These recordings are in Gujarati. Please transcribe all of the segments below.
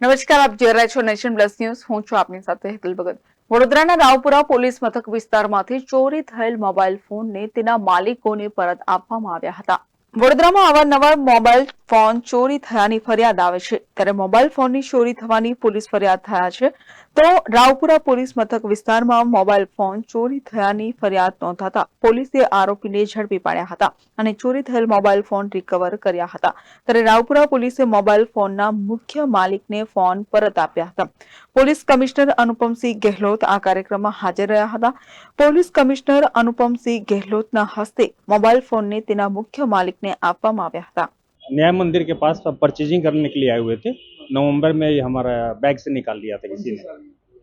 નમસ્કાર, આપ જોઈ રહ્યા છો નેશન પ્લસ ન્યૂઝ. હું છું આપની સાથે હેતલ ભગત. વડોદરાના રાવપુરા પોલીસ મથક વિસ્તારમાંથી ચોરી થયેલ મોબાઈલ ફોનને તેના માલિકોને પરત આપવામાં આવ્યા હતા. વડોદરામાં અવારનવાર મોબાઈલ ફોન ચોરી થયાની ફરિયાદ આવે છે. ત્યારે મોબાઈલ ફોનની ચોરી થવાની પોલીસ ફરિયાદ થયા છે. તો રાવપુરા પોલીસ મથક વિસ્તારમાં મોબાઈલ ફોન ચોરી થયાની ફરિયાદ નોંધાતા પોલીસે આરોપીને ઝડપી પાડ્યા હતા અને ચોરી થયેલ મોબાઈલ ફોન રિકવર કર્યા હતા. ત્યારે રાવપુરા પોલીસે મોબાઈલ ફોનના મુખ્ય માલિકને ફોન પરત આપ્યા હતા. પોલીસ કમિશનર અનુપમસિંહ ગેહલોત આ કાર્યક્રમમાં હાજર રહ્યા હતા. પોલીસ કમિશનર અનુપમસિંહ ગેહલોતના હસ્તે મોબાઈલ ફોનને તેના મુખ્ય માલિકને આપવામાં આવ્યા હતા. न्याय मंदिर के पास परचेजिंग करने के लिए आए हुए थे। नवंबर में ये हमारा बैग से निकाल दिया था किसी ने।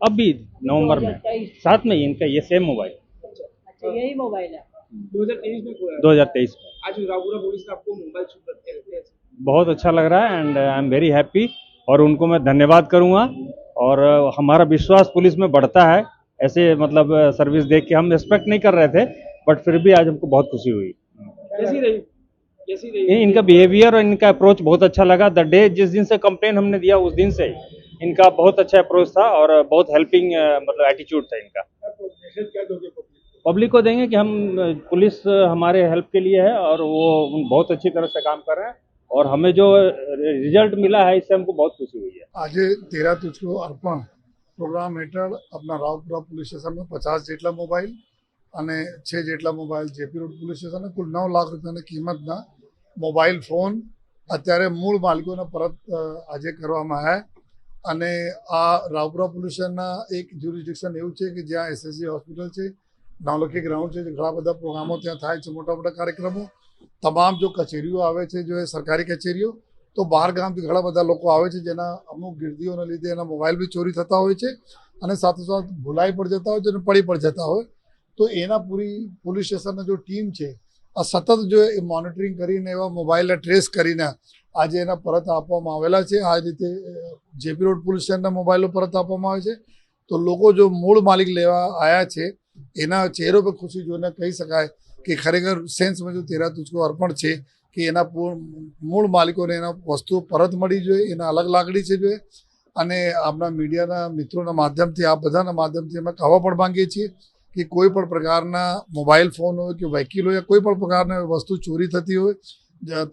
अब भी नवंबर में। साथ में ही इनका ये सेम मोबाइल अच्छा यही मोबाइल है। 2023 में 2023 में। आज रावपुरा पुलिस ने आपको मोबाइल सुपुर्द किया बहुत अच्छा लग रहा है and I am very happy और उनको मैं धन्यवाद करूँगा। और हमारा विश्वास पुलिस में बढ़ता है। ऐसे मतलब सर्विस देख के हम एक्सपेक्ट नहीं कर रहे थे। बट फिर भी आज हमको बहुत खुशी हुई। कैसी रही? कैसी रही ये इनका बिहेवियर और इनका अप्रोच बहुत अच्छा लगा द डे जिस दिन से कंप्लेन हमने दिया उस दिन से इनका बहुत अच्छा अप्रोच था और बहुत हेल्पिंग मतलब एटीट्यूड था इनका मैसेज क्या दोगे पब्लिक पब्लिक को देंगे कि हम अ, पुलिस अ, हमारे हेल्प के लिए है और वो उन- बहुत अच्छी तरह से काम कर रहे हैं और हमें जो रिजल्ट मिला है इससे हमको बहुत खुशी हुई है આજે તેરા તુજકો અર્પણ પ્રોગ્રામ હેઠળ આપણા રાવપુરા પોલીસ સ્ટેશનમાં પચાસ જેટલા મોબાઈલ અને છ જેટલા મોબાઈલ જેપી રોડ પોલીસ સ્ટેશને કુલ નવ લાખ રૂપિયાની કિંમતના મોબાઈલ ફોન અત્યારે મૂળ માલિકોને પરત આજે કરવામાં આવ્યા અને આ રાવપુરા પોલ્યુશનના એક જ્યુરિસ્ડિક્શન એવું છે કે જ્યાં એસએસજી હોસ્પિટલ છે નાવલખી ગ્રાઉન્ડ છે ઘણા બધા પ્રોગ્રામો ત્યાં થાય છે, મોટા મોટા કાર્યક્રમો. તમામ જો કચેરીઓ આવે છે, જો એ સરકારી કચેરીઓ, તો બહાર ગામથી ઘણા બધા લોકો આવે છે, જેના અમુક ગીર્દીઓના લીધે એના મોબાઈલ બી ચોરી થતા હોય છે અને સાથે સાથે ભૂલાઈ પણ જતા હોય છે અને પડી પણ જતા હોય. તો એના પૂરી, પોલીસ સ્ટેશનના જો ટીમ છે આ સતત જો એ મોનિટરિંગ કરીને એવા મોબાઈલને ટ્રેસ કરીને આજે એના પરત આપવામાં આવેલા છે. આ રીતે જેપી રોડ પોલીસ સ્ટેશનના મોબાઈલો પરત આપવામાં આવે છે. તો લોકો જો મૂળ માલિક લેવા આવ્યા છે, એના ચહેરો પર ખુશી જોઈને કહી શકાય કે ખરેખર સેન્સમાં જો તેરા તુચકો અર્પણ છે કે એના મૂળ માલિકોને એના વસ્તુઓ પરત મળી જોઈએ, એના અલગ લાગણી છે જોઈએ. અને આપણા મીડિયાના મિત્રોના માધ્યમથી, આ બધાના માધ્યમથી અમે કહેવા પણ માંગીએ છીએ. કે કોઈ પણ પ્રકારના મોબાઈલ ફોન હોય કે વ્હીકલ હોય, કોઈ પણ પ્રકારની વસ્તુ ચોરી થતી હોય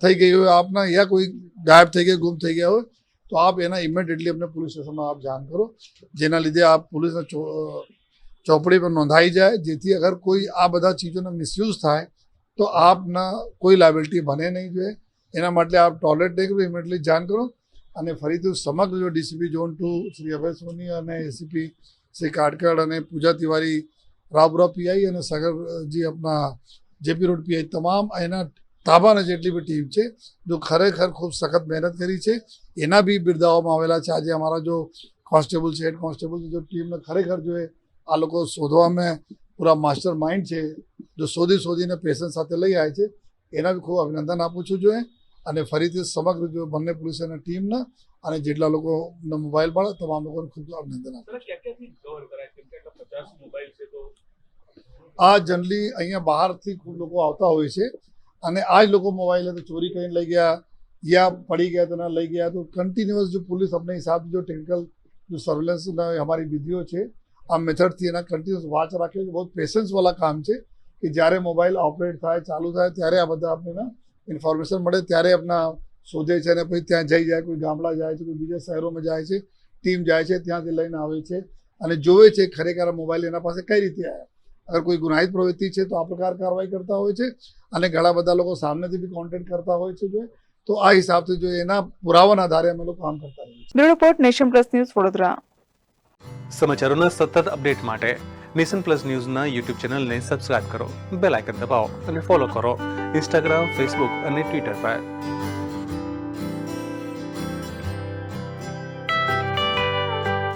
થઈ ગઈ હોય, આપના યા કોઈ ગાયબ થઈ ગયા, ગુમ થઈ ગયા હોય, તો આપ એના ઇમિડિયેટલી અમને પોલીસ સ્ટેશનમાં આપ જાણ કરો. જેના લીધે આપ પોલીસના ચોપડી પર નોંધાઈ જાય. જેથી અગર કોઈ આ બધા ચીજોનો મિસયુઝ થાય, તો આપના કોઈ લાયબિલિટી બને નહીં જોઈએ. એના માટે આપ ટોયલેટ નહીં કરો ઇમિડિયેટલી જાણ કરો. અને ફરીથી સમગ્ર જો DCP zone two Shri Abhay Soni અને એસીપી શ્રી કાટકડ અને પૂજા તિવારી રાવપુરા પીઆઈ અને સાગરજી આપણા જેપી રોડ પીઆઈ તમામ એના તાબાના જેટલી બી ટીમ છે, જો ખરેખર ખૂબ સખત મહેનત કરી છે, એના બી બિરદાવવામાં આવેલા છે. આજે અમારા જો કોન્સ્ટેબલ છે, હેડ કોન્સ્ટેબલ જો ટીમને ખરેખર જો આ લોકો શોધવામાં પૂરા માસ્ટર માઇન્ડ છે, જો શોધી શોધીને પેશન્સ સાથે લઈ આવે છે, એના બી ખૂબ અભિનંદન આપું છું જોઈએ અને ફરીથી સમગ્ર જો બંને પોલીસ અને ટીમના અને જેટલા લોકોનો મોબાઈલ મળે તમામ લોકોને ખૂબ અભિનંદન આપું सर આ જનરલી અહીંયા બહારથી ખૂબ લોકો આવતા હોય છે અને આ જ લોકો મોબાઈલ તો ચોરી કરીને લઈ ગયા યા પડી ગયા તો ના લઈ ગયા તો કન્ટિન્યુઅસ જો પોલીસ अपने हिसाब जो टेक्निकल जो सर्वेलेंस हमारी विधियों છે આ મેથડથી એના કન્ટિન્યુઅસ વાચ રાખે છે બહુ પેશન્સ વાળા કામ છે કે જ્યારે મોબાઈલ ઓપરેટ થાય ચાલુ થાય ત્યારે આ બધા આપણને ઇન્ફોર્મેશન મળે ત્યારે આપણા શોધે છે અને પછી ત્યાં જઈ જાય કોઈ ગામડા જાય છે કોઈ બીજા શહેરોમાં જાય છે ટીમ જાય છે ત્યાંથી લઈને આવે છે અને જોવે અગર કોઈ ગુનાહિત પ્રવૃત્તિ છે તો આ પ્રકાર કાર્યવાહી કરતા હોય છે અને ઘણા બધા લોકો સામેથી બી કોન્ટેક્ટ કરતા હોય છે જો તો આ હિસાબથી જો એના પુરાવાના આધારે અમે લોકો કામ કરતા રહીએ છીએ. Report nation plus news Vadodara. સમાચારોના સતત અપડેટ માટે નેશન પ્લસ ન્યૂઝના યુટ્યુબ ચેનલને સબસ્ક્રાઇબ કરો બેલ આઇકન દબાવો અને ફોલો કરો ઇન્સ્ટાગ્રામ ફેસબુક અને ટ્વિટર પર.